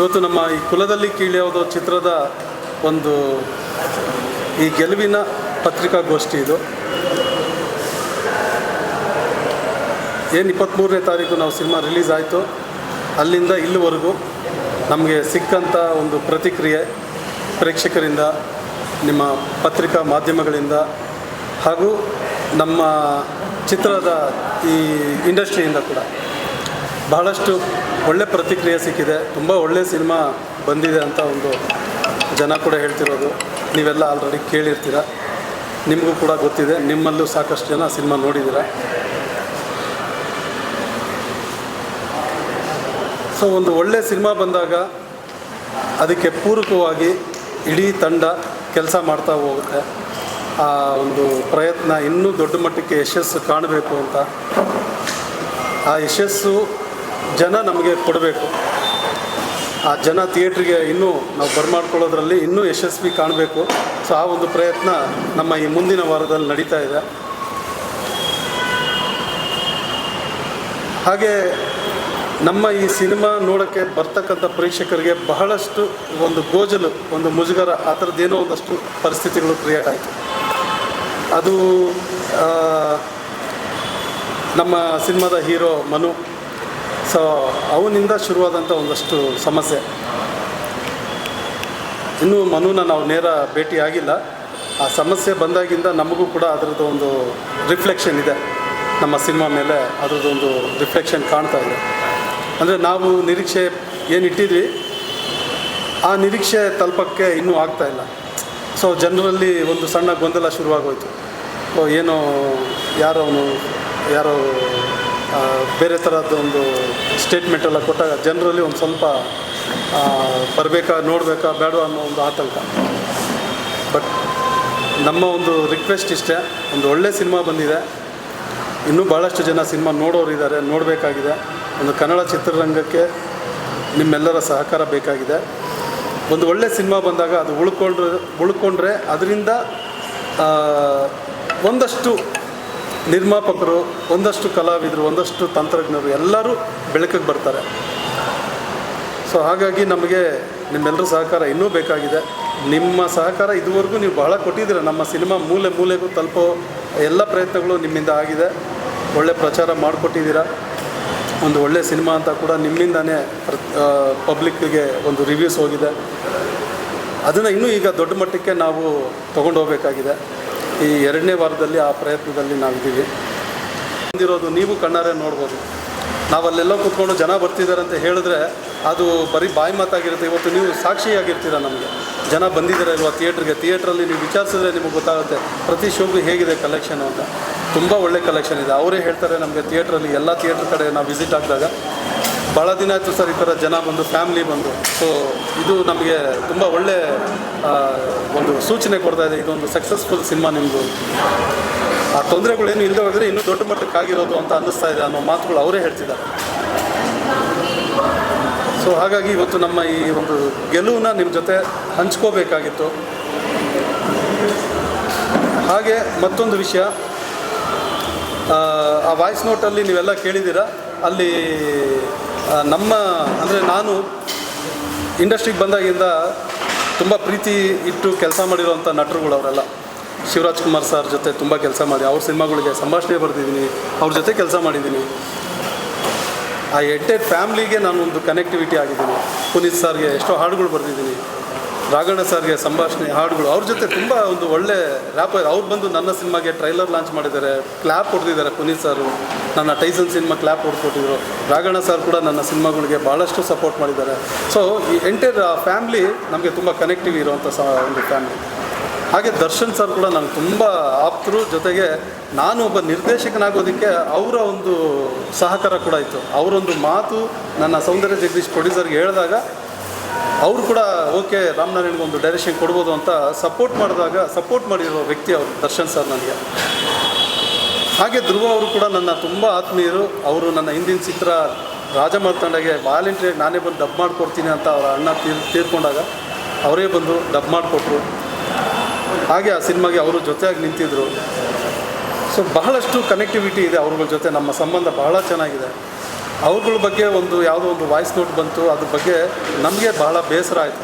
ಇವತ್ತು ನಮ್ಮ ಈ ಕುಲದಲ್ಲಿ ಕೀಳ್ಯಾವುದು ಚಿತ್ರದ ಒಂದು ಈ ಗೆಲುವಿನ ಪತ್ರಿಕಾಗೋಷ್ಠಿ ಇದು. ಏನು ಇಪ್ಪತ್ತ್ಮೂರನೇ ತಾರೀಕು ನಾವು ಸಿನಿಮಾ ರಿಲೀಸ್ ಆಯಿತು. ಅಲ್ಲಿಂದ ಇಲ್ಲಿವರೆಗೂ ನಮಗೆ ಸಿಕ್ಕಂಥ ಒಂದು ಪ್ರತಿಕ್ರಿಯೆ ಪ್ರೇಕ್ಷಕರಿಂದ, ನಿಮ್ಮ ಪತ್ರಿಕಾ ಮಾಧ್ಯಮಗಳಿಂದ ಹಾಗೂ ನಮ್ಮ ಚಿತ್ರದ ಈ ಇಂಡಸ್ಟ್ರಿಯಿಂದ ಕೂಡ. ಬಹಳಷ್ಟು ಒಳ್ಳೆ ಪ್ರತಿಕ್ರಿಯೆ ಸಿಕ್ಕಿದೆ. ತುಂಬ ಒಳ್ಳೆ ಸಿನಿಮಾ ಬಂದಿದೆ ಅಂತ ಒಂದು ಜನ ಕೂಡ ಹೇಳ್ತಿರೋದು. ನೀವೆಲ್ಲ ಆಲ್ರೆಡಿ ಕೇಳಿರ್ತೀರ. ನಿಮಗೂ ಕೂಡ ಗೊತ್ತಿದೆ. ನಿಮ್ಮಲ್ಲೂ ಸಾಕಷ್ಟು ಜನ ಸಿನಿಮಾ ನೋಡಿದ್ದೀರ. ಸೊ ಒಂದು ಒಳ್ಳೆ ಸಿನಿಮಾ ಬಂದಾಗ ಅದಕ್ಕೆ ಪೂರಕವಾಗಿ ಇಡೀ ತಂಡ ಕೆಲಸ ಮಾಡ್ತಾ ಹೋಗುತ್ತೆ. ಆ ಒಂದು ಪ್ರಯತ್ನ ಇನ್ನೂ ದೊಡ್ಡ ಮಟ್ಟಕ್ಕೆ ಯಶಸ್ಸು ಕಾಣಬೇಕು ಅಂತ. ಆ ಯಶಸ್ಸು ಜನ ನಮಗೆ ಕೊಡಬೇಕು. ಆ ಜನ ಥಿಯೇಟ್ರಿಗೆ ಇನ್ನೂ ನಾವು ಬರ್ಮಾಡ್ಕೊಳ್ಳೋದ್ರಲ್ಲಿ ಇನ್ನೂ ಯಶಸ್ವಿ ಕಾಣಬೇಕು. ಸೊ ಆ ಒಂದು ಪ್ರಯತ್ನ ನಮ್ಮ ಈ ಮುಂದಿನ ವಾರದಲ್ಲಿ ನಡೀತಾ ಇದೆ. ಹಾಗೆ ನಮ್ಮ ಈ ಸಿನಿಮಾ ನೋಡೋಕ್ಕೆ ಬರ್ತಕ್ಕಂಥ ಪ್ರೇಕ್ಷಕರಿಗೆ ಬಹಳಷ್ಟು ಒಂದು ಗೋಜಲು, ಒಂದು ಮುಜುಗರ, ಆ ಥರದ್ದೇನೋ ಒಂದಷ್ಟು ಪರಿಸ್ಥಿತಿಗಳು ಕ್ರಿಯೇಟ್ ಆಯಿತು. ಅದು ನಮ್ಮ ಸಿನಿಮಾದ ಹೀರೋ ಮನು ಸೊ ಅವನಿಂದ ಶುರುವಾದಂಥ ಒಂದಷ್ಟು ಸಮಸ್ಯೆ. ಇನ್ನೂ ಮನುನ ನಾವು ನೇರ ಭೇಟಿ ಆಗಿಲ್ಲ. ಆ ಸಮಸ್ಯೆ ಬಂದಾಗಿಂದ ನಮಗೂ ಕೂಡ ಅದರದ್ದು ಒಂದು ರಿಫ್ಲೆಕ್ಷನ್ ಇದೆ. ನಮ್ಮ ಸಿನಿಮಾ ಮೇಲೆ ಅದರದ್ದು ಒಂದು ರಿಫ್ಲೆಕ್ಷನ್ ಕಾಣ್ತಾ ಇದೆ. ಅಂದರೆ ನಾವು ನಿರೀಕ್ಷೆ ಏನು ಇಟ್ಟಿದ್ವಿ, ಆ ನಿರೀಕ್ಷೆ ತಲುಪಕ್ಕೆ ಇನ್ನೂ ಆಗ್ತಾ ಇಲ್ಲ. ಸೊ ಜನರಲ್ಲಿ ಒಂದು ಸಣ್ಣ ಗೊಂದಲ ಶುರುವಾಗೋಯಿತು. ಏನೋ ಯಾರೋ ಅವನು ಯಾರೋ ಬೇರೆ ಥರದ್ದು ಒಂದು ಸ್ಟೇಟ್ಮೆಂಟ್ ಎಲ್ಲ ಕೊಟ್ಟಾಗ ಜನರಲ್ಲಿ ಒಂದು ಸ್ವಲ್ಪ ಬರಬೇಕಾ ನೋಡಬೇಕಾ ಬೇಡ ಅನ್ನೋ ಒಂದು ಆತಂಕ. ಬಟ್ ನಮ್ಮ ಒಂದು ರಿಕ್ವೆಸ್ಟ್ ಇಷ್ಟೇ, ಒಂದು ಒಳ್ಳೆ ಸಿನಿಮಾ ಬಂದಿದೆ. ಇನ್ನೂ ಭಾಳಷ್ಟು ಜನ ಸಿನಿಮಾ ನೋಡೋರು ಇದ್ದಾರೆ, ನೋಡಬೇಕಾಗಿದೆ. ಒಂದು ಕನ್ನಡ ಚಿತ್ರರಂಗಕ್ಕೆ ನಿಮ್ಮೆಲ್ಲರ ಸಹಕಾರ ಬೇಕಾಗಿದೆ. ಒಂದು ಒಳ್ಳೆ ಸಿನಿಮಾ ಬಂದಾಗ ಅದು ಉಳ್ಕೊಂಡ್ರೆ ಉಳ್ಕೊಂಡ್ರೆ ಅದರಿಂದ ಒಂದಷ್ಟು ನಿರ್ಮಾಪಕರು, ಒಂದಷ್ಟು ಕಲಾವಿದರು, ಒಂದಷ್ಟು ತಂತ್ರಜ್ಞರು ಎಲ್ಲರೂ ಬೆಳಕಿಗೆ ಬರ್ತಾರೆ. ಸೊ ಹಾಗಾಗಿ ನಮಗೆ ನಿಮ್ಮೆಲ್ಲರ ಸಹಕಾರ ಇನ್ನೂ ಬೇಕಾಗಿದೆ. ನಿಮ್ಮ ಸಹಕಾರ ಇದುವರೆಗೂ ನೀವು ಬಹಳ ಕೊಟ್ಟಿದ್ದೀರ. ನಮ್ಮ ಸಿನಿಮಾ ಮೂಲೆ ಮೂಲೆಗೂ ತಲುಪೋ ಎಲ್ಲ ಪ್ರಯತ್ನಗಳು ನಿಮ್ಮಿಂದ ಆಗಿದೆ. ಒಳ್ಳೆ ಪ್ರಚಾರ ಮಾಡಿಕೊಟ್ಟಿದ್ದೀರಾ. ಒಂದು ಒಳ್ಳೆ ಸಿನಿಮಾ ಅಂತ ಕೂಡ ನಿಮ್ಮಿಂದನೇ ಪಬ್ಲಿಕ್ಕಿಗೆ ಒಂದು ರಿವ್ಯೂಸ್ ಹೋಗಿದೆ. ಅದನ್ನು ಇನ್ನೂ ಈಗ ದೊಡ್ಡ ಮಟ್ಟಕ್ಕೆ ನಾವು ತೊಗೊಂಡು ಹೋಗಬೇಕಾಗಿದೆ. ಈ ಎರಡನೇ ವಾರದಲ್ಲಿ ಆ ಪ್ರಯತ್ನದಲ್ಲಿ ನಾವಿದ್ದೀವಿ. ಬಂದಿರೋದು ನೀವು ಕಣ್ಣಾರೆ ನೋಡ್ಬೋದು. ನಾವು ಅಲ್ಲೆಲ್ಲ ಕೂತ್ಕೊಂಡು ಜನ ಬರ್ತಿದ್ದಾರೆ ಅಂತ ಹೇಳಿದ್ರೆ ಅದು ಬರೀ ಬಾಯಿ ಮಾತಾಗಿರುತ್ತೆ. ಇವತ್ತು ನೀವು ಸಾಕ್ಷಿಯಾಗಿರ್ತೀರ ನಮಗೆ? ಜನ ಬಂದಿದ್ದಾರೆ ಅಲ್ವಾ ಥಿಯೇಟ್ರಿಗೆ? ಥಿಯೇಟ್ರಲ್ಲಿ ನೀವು ವಿಚಾರಿಸಿದ್ರೆ ನಿಮಗೆ ಗೊತ್ತಾಗುತ್ತೆ ಪ್ರತಿ ಶೋಗೂ ಹೇಗಿದೆ ಕಲೆಕ್ಷನ್ ಅಂತ. ತುಂಬ ಒಳ್ಳೆ ಕಲೆಕ್ಷನ್ ಇದೆ. ಅವರೇ ಹೇಳ್ತಾರೆ ನಮಗೆ ಥಿಯೇಟ್ರಲ್ಲಿ ಎಲ್ಲ ಥಿಯೇಟ್ರ್ ಕಡೆ ನಾವು ವಿಸಿಟ್ ಆಗಿದಾಗ ಭಾಳ ದಿನ ಆಯಿತು ಸರ್ ಈ ಥರ ಜನ ಬಂದು ಫ್ಯಾಮಿಲಿ ಬಂದು. ಸೊ ಇದು ನಮಗೆ ತುಂಬ ಒಳ್ಳೆ ಒಂದು ಸೂಚನೆ ಕೊಡ್ತಾ ಇದೆ. ಇದೊಂದು ಸಕ್ಸಸ್ಫುಲ್ ಸಿನಿಮಾ ನಿಮ್ಮದು ಆ ತೊಂದರೆಗಳೇನು ಇಲ್ಲದೆ ಹೋದರೆ ಇನ್ನೂ ದೊಡ್ಡ ಮಟ್ಟಕ್ಕೆ ಆಗಿರೋದು ಅಂತ ಅನ್ನಿಸ್ತಾ ಇದೆ ಅನ್ನೋ ಮಾತುಗಳು ಅವರೇ ಹೇಳ್ತಿದ್ದಾರೆ. ಸೊ ಹಾಗಾಗಿ ಇವತ್ತು ನಮ್ಮ ಈ ಒಂದು ಗೆಲುವನ್ನ ನಿಮ್ಮ ಜೊತೆ ಹಂಚ್ಕೋಬೇಕಾಗಿತ್ತು. ಹಾಗೆ ಮತ್ತೊಂದು ವಿಷಯ. ಆ, ವಾಯ್ಸ್ ನೋಟಲ್ಲಿ ನೀವೆಲ್ಲ ಕೇಳಿದ್ದೀರಾ? ಅಲ್ಲಿ ನಮ್ಮ, ಅಂದರೆ ನಾನು ಇಂಡಸ್ಟ್ರಿಗೆ ಬಂದಾಗಿಂದ ತುಂಬ ಪ್ರೀತಿ ಇಟ್ಟು ಕೆಲಸ ಮಾಡಿರೋಂಥ ನಟರುಗಳು ಅವರೆಲ್ಲ. ಶಿವರಾಜ್ ಕುಮಾರ್ ಸರ್ ಜೊತೆ ತುಂಬ ಕೆಲಸ ಮಾಡಿ, ಅವ್ರ ಸಿನಿಮಾಗಳಿಗೆ ಸಂಭಾಷಣೆ ಬರೆದಿದ್ದೀನಿ, ಅವ್ರ ಜೊತೆ ಕೆಲಸ ಮಾಡಿದ್ದೀನಿ. ಆ ಎಂಟೈರ್ ಫ್ಯಾಮ್ಲಿಗೆ ನಾನು ಒಂದು ಕನೆಕ್ಟಿವಿಟಿ ಆಗಿದ್ದೀನಿ. ಪುನೀತ್ ಸರ್ಗೆ ಎಷ್ಟೋ ಹಾಡುಗಳು ಬರೆದಿದ್ದೀನಿ. ರಾಘಣ್ಣ ಸರ್ಗೆ ಸಂಭಾಷಣೆ, ಹಾಡುಗಳು, ಅವ್ರ ಜೊತೆ ತುಂಬ ಒಂದು ಒಳ್ಳೆ ರ್ಯಾಪರ್ ಅವ್ರು ಬಂದು ನನ್ನ ಸಿನಿಮಾಗೆ ಟ್ರೈಲರ್ ಲಾಂಚ್ ಮಾಡಿದ್ದಾರೆ ಕ್ಲ್ಯಾಪ್ ಹೊಡೆದಿದ್ದಾರೆ ಪುನೀತ್ ಸರು. ನನ್ನ ಟೈಸನ್ ಸಿನಿಮಾ ಕ್ಲ್ಯಾಪ್ ಹೊಡ್ಕೊಟ್ಟಿದ್ರು. ರಾಘಣ್ಣ ಸರ್ ಕೂಡ ನನ್ನ ಸಿನಿಮಾಗಳಿಗೆ ಭಾಳಷ್ಟು ಸಪೋರ್ಟ್ ಮಾಡಿದ್ದಾರೆ. ಸೊ ಈ ಎಂಟೈರ್ ಫ್ಯಾಮ್ಲಿ ನಮಗೆ ತುಂಬ ಕನೆಕ್ಟಿವ್ ಇರುವಂಥ ಸ, ಒಂದು ಫ್ಯಾಮ್ಲಿ ಹಾಗೆ ದರ್ಶನ್ ಸರ್ ಕೂಡ ನನಗೆ ತುಂಬ ಆಪ್ತರು ಜೊತೆಗೆ ನಾನು ಒಬ್ಬ ನಿರ್ದೇಶಕನಾಗೋದಕ್ಕೆ ಅವರ ಒಂದು ಸಹಕಾರ ಕೂಡ ಇತ್ತು. ಅವರೊಂದು ಮಾತು ನನ್ನ ಸೌಂದರ್ಯ ಜಗದೀಶ್ ಪ್ರೊಡ್ಯೂಸರ್ಗೆ ಹೇಳಿದಾಗ ಅವರು ಕೂಡ, ಓಕೆ, ರಾಮನಾರಾಯಣ್ಗೆ ಒಂದು ಡೈರೆಕ್ಷನ್ ಕೊಡ್ಬೋದು ಅಂತ ಸಪೋರ್ಟ್ ಮಾಡಿದಾಗ ಸಪೋರ್ಟ್ ಮಾಡಿರೋ ವ್ಯಕ್ತಿ ಅವರು, ದರ್ಶನ್ ಸರ್ ನನಗೆ. ಹಾಗೆ ಧ್ರುವ ಅವರು ಕೂಡ ನನ್ನ ತುಂಬ ಆತ್ಮೀಯರು. ಅವರು ನನ್ನ ಹಿಂದಿನ ಚಿತ್ರ ರಾಜ ಮಾರ್ತಾಂಡಗೆ ವಾಲಂಟಿಯರ್ ನಾನೇ ಬಂದು ಡಬ್ ಮಾಡಿಕೊಡ್ತೀನಿ ಅಂತ ಅವರ ಅಣ್ಣ ತೀರ್, ತೀರ್ಕೊಂಡಾಗ ಅವರೇ ಬಂದು ಡಬ್ ಮಾಡಿಕೊಟ್ರು. ಹಾಗೆ ಆ ಸಿನಿಮಾಗೆ ಅವರು ಜೊತೆಯಾಗಿ ನಿಂತಿದ್ದರು ಸೊ ಬಹಳಷ್ಟು ಕನೆಕ್ಟಿವಿಟಿ ಇದೆ ಅವ್ರಗಳ ಜೊತೆ. ನಮ್ಮ ಸಂಬಂಧ ಬಹಳ ಚೆನ್ನಾಗಿದೆ. ಅವ್ರಗಳ ಬಗ್ಗೆ ಒಂದು ಯಾವುದೋ ಒಂದು ವಾಯ್ಸ್ ನೋಟ್ ಬಂತು, ಅದ್ರ ಬಗ್ಗೆ ನಮಗೆ ಬಹಳ ಬೇಸರ ಆಯಿತು.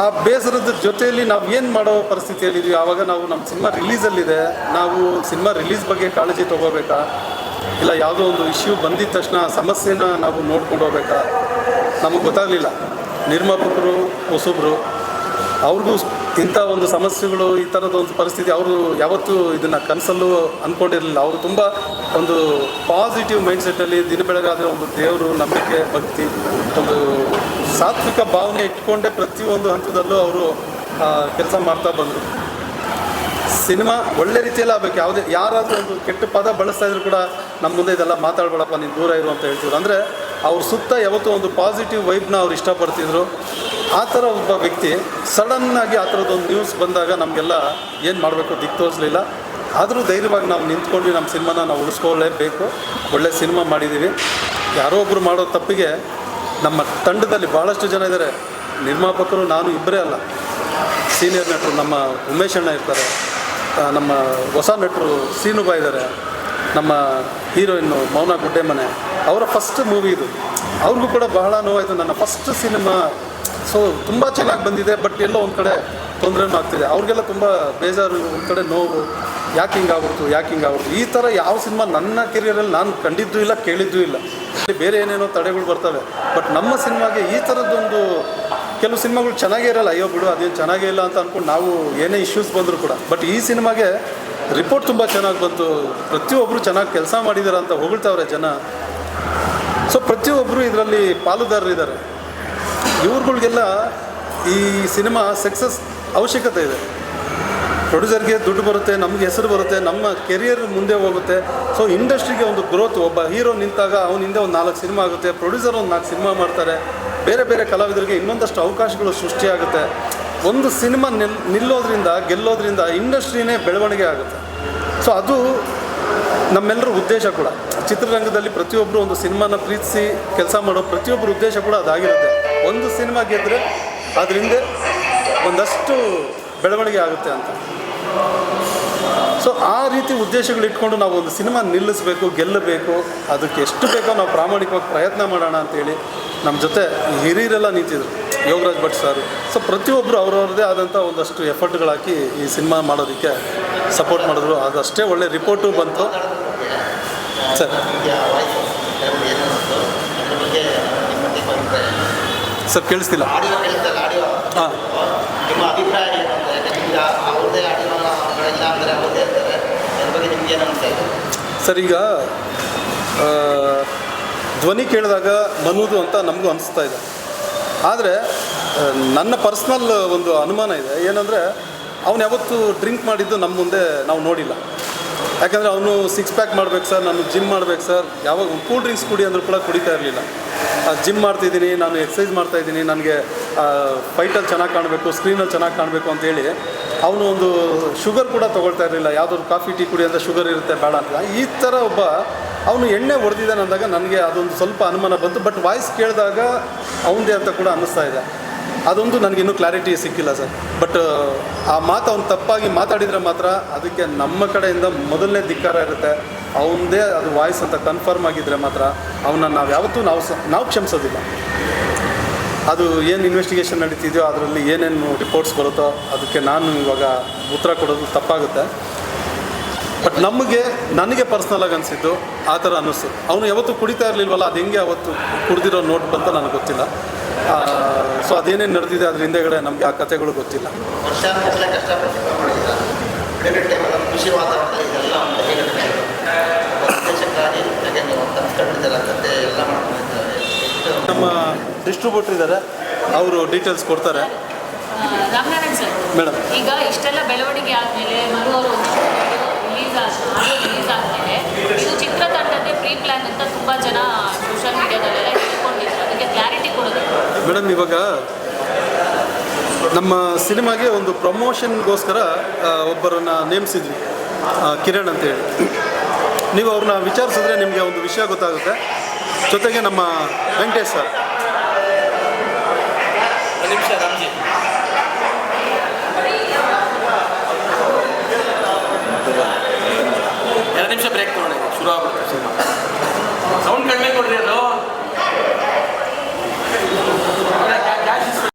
ಆ ಬೇಸರದ ಜೊತೆಯಲ್ಲಿ ನಾವು ಏನು ಮಾಡೋ ಪರಿಸ್ಥಿತಿಯಲ್ಲಿದ್ದೀವಿ ಆವಾಗ ನಾವು ನಮ್ಮ ಸಿನಿಮಾ ರಿಲೀಸಲ್ಲಿದೆ ನಾವು ಸಿನಿಮಾ ರಿಲೀಸ್ ಬಗ್ಗೆ ಕಾಳಜಿ ತೊಗೋಬೇಕಾ? ಇಲ್ಲ ಯಾವುದೋ ಒಂದು ಇಶ್ಯೂ ಬಂದಿದ ತಕ್ಷಣ ಸಮಸ್ಯೆನ ನಾವು ನೋಡ್ಕೊಂಡು ಹೋಗ್ಬೇಕಾ? ನಮಗೆ ಗೊತ್ತಾಗಲಿಲ್ಲ. ನಿರ್ಮಾಪಕರು, ಹೊಸಬ್ರು, ಅವ್ರಿಗೂ ಇಂಥ ಒಂದು ಸಮಸ್ಯೆಗಳು, ಈ ಥರದ ಒಂದು ಪರಿಸ್ಥಿತಿ, ಅವರು ಯಾವತ್ತೂ ಇದನ್ನು ಕನಸಲ್ಲೂ ಅಂದ್ಕೊಂಡಿರಲಿಲ್ಲ ಅವರು ತುಂಬ ಒಂದು ಪಾಸಿಟಿವ್ ಮೈಂಡ್ಸೆಟ್ಟಲ್ಲಿ ದಿನ ಬೆಳಗಾದರೆ ಒಂದು ದೇವರು, ನಂಬಿಕೆ, ಭಕ್ತಿ, ಒಂದು ಸಾತ್ವಿಕ ಭಾವನೆ ಇಟ್ಕೊಂಡೇ ಪ್ರತಿಯೊಂದು ಹಂತದಲ್ಲೂ ಅವರು ಕೆಲಸ ಮಾಡ್ತಾ ಬಂದರು. ಸಿನಿಮಾ ಒಳ್ಳೆ ರೀತಿಯಲ್ಲಿ ಆಗಬೇಕು. ಯಾವುದೇ, ಯಾರಾದರೂ ಒಂದು ಕೆಟ್ಟ ಪದ ಬಳಸ್ತಾ ಇದ್ರು ಕೂಡ ನಮ್ಮ ಮುಂದೆ ಇದೆಲ್ಲ ಮಾತಾಡಬೇಡಪ್ಪ, ನೀನು ದೂರ ಇರು ಅಂತ ಹೇಳ್ತಿದ್ರು. ಅಂದರೆ ಅವ್ರ ಸುತ್ತ ಯಾವತ್ತೂ ಒಂದು ಪಾಸಿಟಿವ್ ವೈಬ್ನ ಅವ್ರು ಇಷ್ಟಪಡ್ತಿದ್ರು. ಆ ಥರ ಒಬ್ಬ ವ್ಯಕ್ತಿ ಸಡನ್ನಾಗಿ ಆ ಥರದ್ದೊಂದು ನ್ಯೂಸ್ ಬಂದಾಗ ನಮಗೆಲ್ಲ ಏನು ಮಾಡಬೇಕು ದಿಕ್ಕು ತೋರಿಸಲಿಲ್ಲ. ಆದರೂ ಧೈರ್ಯವಾಗಿ ನಾವು ನಿಂತ್ಕೊಂಡು ನಮ್ಮ ಸಿನಿಮಾನ ನಾವು ಉಳಿಸ್ಕೊಳ್ಳೇಬೇಕು ಒಳ್ಳೆ ಸಿನಿಮಾ ಮಾಡಿದ್ದೀವಿ ಯಾರೋ ಒಬ್ಬರು ಮಾಡೋ ತಪ್ಪಿಗೆ ನಮ್ಮ ತಂಡದಲ್ಲಿ ಭಾಳಷ್ಟು ಜನ ಇದ್ದಾರೆ ನಿರ್ಮಾಪಕರು, ನಾನು ಇಬ್ಬರೇ ಅಲ್ಲ. ಸೀನಿಯರ್ ನಟರು, ನಮ್ಮ ಉಮೇಶ್ ಅಣ್ಣ ಇರ್ತಾರೆ. ನಮ್ಮ ಹೊಸ ನಟರು ಸೀನುಬಾ ಇದ್ದಾರೆ ನಮ್ಮ ಹೀರೋಯಿನ್ನು ಮೌನ ಗುಡ್ಡೆಮನೆ. ಅವರ ಫಸ್ಟ್ ಮೂವಿ ಇದು. ಅವ್ರಿಗೂ ಕೂಡ ಬಹಳ ನೋವಾಯಿತು. ನನ್ನ ಫಸ್ಟ್ ಸಿನಿಮಾ ಸೊ ತುಂಬ ಚೆನ್ನಾಗಿ ಬಂದಿದೆ ಬಟ್ ಎಲ್ಲೋ ಒಂದು ಕಡೆ ತೊಂದರೆನೂ ಆಗ್ತಿದೆ. ಅವ್ರಿಗೆಲ್ಲ ತುಂಬ ಬೇಜಾರು, ಒಂದು ಕಡೆ ನೋವು, ಯಾಕೆ ಹಿಂಗಾಗ್ಬಿಡ್ತು ಯಾಕೆ ಹಿಂಗಾಗ್ಬಿಡ್ತು. ಈ ಥರ ಯಾವ ಸಿನಿಮಾ ನನ್ನ ಕೆರಿಯರಲ್ಲಿ ನಾನು ಕಂಡಿದ್ದೂ ಇಲ್ಲ, ಕೇಳಿದ್ದೂ ಇಲ್ಲ. ಬೇರೆ ಏನೇನೋ ತಡೆಗಳು ಬರ್ತವೆ. ಬಟ್ ನಮ್ಮ ಸಿನಿಮಾಗೆ ಈ ಥರದ್ದೊಂದು ಕೆಲವು ಸಿನಿಮಾಗಳು ಚೆನ್ನಾಗೇ ಇರಲ್ಲ. ಅಯ್ಯೋ ಬಿಡು, ಅದೇನು ಚೆನ್ನಾಗೇ ಇಲ್ಲ ಅಂತ ಅಂದ್ಕೊಂಡು ನಾವು ಏನೇ ಇಶ್ಯೂಸ್ ಬಂದರೂ ಕೂಡ. ಬಟ್ ಈ ಸಿನಿಮಾಗೆ ರಿಪೋರ್ಟ್ ತುಂಬ ಚೆನ್ನಾಗಿ ಬಂತು. ಪ್ರತಿಯೊಬ್ಬರು ಚೆನ್ನಾಗಿ ಕೆಲಸ ಮಾಡಿದಾರೆ ಅಂತ ಹೊಗಳ್ತಾವ್ರೆ ಜನ. ಸೊ ಪ್ರತಿಯೊಬ್ಬರು ಇದರಲ್ಲಿ ಪಾಲುದಾರರಿದ್ದಾರೆ ಇವ್ರುಗಳಿಗೆಲ್ಲ ಈ ಸಿನಿಮಾ ಸಕ್ಸಸ್ ಅವಶ್ಯಕತೆ ಇದೆ. ಪ್ರೊಡ್ಯೂಸರ್ಗೆ ದುಡ್ಡು ಬರುತ್ತೆ, ನಮ್ಗೆ ಹೆಸರು ಬರುತ್ತೆ, ನಮ್ಮ ಕೆರಿಯರ್ ಮುಂದೆ ಹೋಗುತ್ತೆ. ಸೊ ಇಂಡಸ್ಟ್ರಿಗೆ ಒಂದು ಗ್ರೋತ್ ಒಬ್ಬ ಹೀರೋ ನಿಂತಾಗ ಅವನ ಹಿಂದೆ ಒಂದು ನಾಲ್ಕು ಸಿನಿಮಾ ಆಗುತ್ತೆ, ಪ್ರೊಡ್ಯೂಸರ್ ಒಂದು ನಾಲ್ಕು ಸಿನಿಮಾ ಮಾಡ್ತಾರೆ. ಬೇರೆ ಬೇರೆ ಕಲಾವಿದರಿಗೆ ಇನ್ನೊಂದಷ್ಟು ಅವಕಾಶಗಳು ಸೃಷ್ಟಿಯಾಗುತ್ತೆ ಒಂದು ಸಿನಿಮಾ ನಿಲ್, ನಿಲ್ಲೋದ್ರಿಂದ, ಗೆಲ್ಲೋದ್ರಿಂದ ಇಂಡಸ್ಟ್ರಿನೇ ಬೆಳವಣಿಗೆ ಆಗುತ್ತೆ. ಸೊ ಅದು ನಮ್ಮೆಲ್ಲರ ಉದ್ದೇಶ ಕೂಡ. ಚಿತ್ರರಂಗದಲ್ಲಿ ಪ್ರತಿಯೊಬ್ಬರು ಒಂದು ಸಿನಿಮಾನ ಪ್ರೀತಿಸಿ ಕೆಲಸ ಮಾಡೋ ಪ್ರತಿಯೊಬ್ಬರ ಉದ್ದೇಶ ಕೂಡ ಅದಾಗಿರುತ್ತೆ. ಒಂದು ಸಿನಿಮಾ ಗೆದ್ದರೆ ಅದರಿಂದ ಒಂದಷ್ಟು ಬೆಳವಣಿಗೆ ಆಗುತ್ತೆ ಅಂತ. ಸೊ ಆ ರೀತಿ ಉದ್ದೇಶಗಳು ಇಟ್ಕೊಂಡು ನಾವು ಒಂದು ಸಿನಿಮಾ ನಿಲ್ಲಿಸಬೇಕು, ಗೆಲ್ಲಬೇಕು, ಅದಕ್ಕೆ ಎಷ್ಟು ಬೇಕೋ ನಾವು ಪ್ರಾಮಾಣಿಕವಾಗಿ ಪ್ರಯತ್ನ ಮಾಡೋಣ ಅಂತೇಳಿ ನಮ್ಮ ಜೊತೆ ಹಿರಿಯರೆಲ್ಲ ನಿಂತಿದ್ರು. ಯೋಗರಾಜ್ ಭಟ್ ಸರ್. ಸೊ ಪ್ರತಿಯೊಬ್ಬರು ಅವ್ರವ್ರದ್ದೇ ಆದಂಥ ಒಂದಷ್ಟು ಎಫರ್ಟ್ಗಳಾಕಿ ಈ ಸಿನಿಮಾ ಮಾಡೋದಕ್ಕೆ ಸಪೋರ್ಟ್ ಮಾಡಿದ್ರು. ಅದಷ್ಟೇ ಒಳ್ಳೆ ರಿಪೋರ್ಟು ಬಂತು. ಸರ್. ಸರ್, ಕೇಳಿಸ್ತಿಲ್ಲ. ಹಾಂ. ಸರ್, ಈಗ ಧ್ವನಿ ಕೇಳಿದಾಗ ಮನುವುದು ಅಂತ ನಮಗೂ ಅನಿಸ್ತಾ ಇದೆ. ಆದರೆ ನನ್ನ ಪರ್ಸ್ನಲ್ ಒಂದು ಅನುಮಾನ ಇದೆ. ಏನಂದರೆ ಅವನು ಯಾವತ್ತೂ ಡ್ರಿಂಕ್ ಮಾಡಿದ್ದು ನಮ್ಮ ಮುಂದೆ ನಾವು ನೋಡಿಲ್ಲ. ಯಾಕಂದರೆ ಅವನು ಸಿಕ್ಸ್ ಪ್ಯಾಕ್ ಮಾಡ್ಬೇಕು ಸರ್ ನಾನು ಜಿಮ್ ಮಾಡ್ಬೇಕು ಸರ್ ಯಾವಾಗ ಕೂಲ್ ಡ್ರಿಂಕ್ಸ್ ಕುಡಿ ಅಂದರೂ ಕೂಡ ಕುಡಿತಾ ಇರಲಿಲ್ಲ. ಜಿಮ್ ಮಾಡ್ತಿದ್ದೀನಿ, ನಾನು ಎಕ್ಸಸೈಸ್ ಮಾಡ್ತಾ ಇದ್ದೀನಿ, ನನಗೆ ಫೈಟಲ್ಲಿ ಚೆನ್ನಾಗಿ ಕಾಣಬೇಕು ಸ್ಕ್ರೀನಲ್ಲಿ ಚೆನ್ನಾಗಿ ಕಾಣಬೇಕು ಅಂತೇಳಿ ಅವನು ಒಂದು ಶುಗರ್ ಕೂಡ ತೊಗೊಳ್ತಾ ಇರಲಿಲ್ಲ. ಯಾವುದಾದ್ರು ಕಾಫಿ ಟೀ ಕುಡಿ ಅಂತ ಶುಗರ್ ಇರುತ್ತೆ, ಬೇಡ ಅಂತ. ಈ ಥರ ಒಬ್ಬ, ಅವನು ಎಣ್ಣೆ ಹೊಡೆದಿದ್ದಾನೆ ಅಂದಾಗ ನನಗೆ ಅದೊಂದು ಸ್ವಲ್ಪ ಅನುಮಾನ ಬಂತು. ಬಟ್ ವಾಯ್ಸ್ ಕೇಳಿದಾಗ ಅವನದೇ ಅಂತ ಕೂಡ ಅನ್ನಿಸ್ತಾ ಇದೆ. ಅದೊಂದು ನನಗಿನ್ನೂ ಕ್ಲಾರಿಟಿ ಸಿಕ್ಕಿಲ್ಲ ಸರ್. ಬಟ್ ಆ ಮಾತು ಅವ್ನು ತಪ್ಪಾಗಿ ಮಾತಾಡಿದರೆ ಮಾತ್ರ ಅದಕ್ಕೆ ನಮ್ಮ ಕಡೆಯಿಂದ ಮೊದಲನೇ ಧಿಕ್ಕಾರ ಇರುತ್ತೆ. ಅವನದೇ ಅದು ವಾಯ್ಸ್ ಅಂತ ಕನ್ಫರ್ಮ್ ಆಗಿದ್ದರೆ ಮಾತ್ರ ಅವನ್ನ ನಾವು ಯಾವತ್ತೂ ನಾವು ಸ, ನಾವು ಕ್ಷಮಿಸೋದಿಲ್ಲ. ಅದು ಏನು ಇನ್ವೆಸ್ಟಿಗೇಷನ್ ನಡೀತಿದೆಯೋ ಅದರಲ್ಲಿ ಏನೇನು ರಿಪೋರ್ಟ್ಸ್ ಬರುತ್ತೋ ಅದಕ್ಕೆ ನಾನು ಇವಾಗ ಉತ್ತರ ಕೊಡೋದು ತಪ್ಪಾಗುತ್ತೆ. ಬಟ್ ನಮಗೆ, ನನಗೆ ಪರ್ಸ್ನಲಾಗಿ ಅನಿಸಿದ್ದು ಆ ಥರ ಅನ್ನಿಸ್ತು. ಅವನು ಯಾವತ್ತೂ ಕುಡಿತಾ ಇರಲಿಲ್ವಲ್ಲ, ಅದು ಹೆಂಗೆ ಅವತ್ತು ಕುಡಿದಿರೋ ನೋಟ್ ಬಂತ ನನಗೆ ಗೊತ್ತಿಲ್ಲ. ಸೊ ಅದೇನೇನು ನಡೆದಿದೆ ಅದ್ರ ಹಿಂದೆಗಡೆ ನಮಗೆ ಆ ಕಥೆಗಳು ಗೊತ್ತಿಲ್ಲ. ನಮ್ಮ ಡಿಸ್ಟ್ರಿಬ್ಯೂಟರ್ ಇದ್ದಾರೆ. ಅವರು ಡೀಟೇಲ್ಸ್ ಕೊಡ್ತಾರೆ. ಮೇಡಮ್. ಈಗ ಇಷ್ಟೆಲ್ಲ ಬೆಳವಣಿಗೆ ಆದಮೇಲೆ ಮರು ಅವರು ರಿಲೀಸ್ ಆದ ರಿಲೀಸ್ ಆದಮೇಲೆ ಇದು ಚಿತ್ರತಂಡದೇ ಪ್ರೀ ಪ್ಲ್ಯಾನ್ ಅಂತ ತುಂಬ ಜನ ಸೋಷಿಯಲ್ ಮೀಡಿಯಾದಲ್ಲೆಲ್ಲ ಹೇಳ್ಕೊಂಡಿದ್ರು ಅದಕ್ಕೆ ಕ್ಲಾರಿಟಿ ಕೊಡೋದು ಮೇಡಮ್, ಇವಾಗ ನಮ್ಮ ಸಿನಿಮಾಗೆ ಒಂದು ಪ್ರಮೋಷನ್ಗೋಸ್ಕರ ಒಬ್ಬರನ್ನು ನೇಮಿಸಿದ್ವಿ ಕಿರಣ್ ಅಂತೇಳಿ. ನೀವು ಅವ್ರನ್ನ ವಿಚಾರಿಸಿದ್ರೆ ನಿಮಗೆ ಒಂದು ವಿಷಯ ಗೊತ್ತಾಗುತ್ತೆ. ಜೊತೆಗೆ ನಮ್ಮ ವೆಂಕಟೇಶ್ ಸರ್. ಎರಡು ನಿಮಿಷ ಬ್ರೇಕ್ ತೊಗೊಂಡಿದ್ದೆ. ಶುರು ಆಗ್ಬಿಡ್ತು ಸೌಂಡ್ ಕಡಿಮೆ ಕೊಡ್ರಿ ಅದು.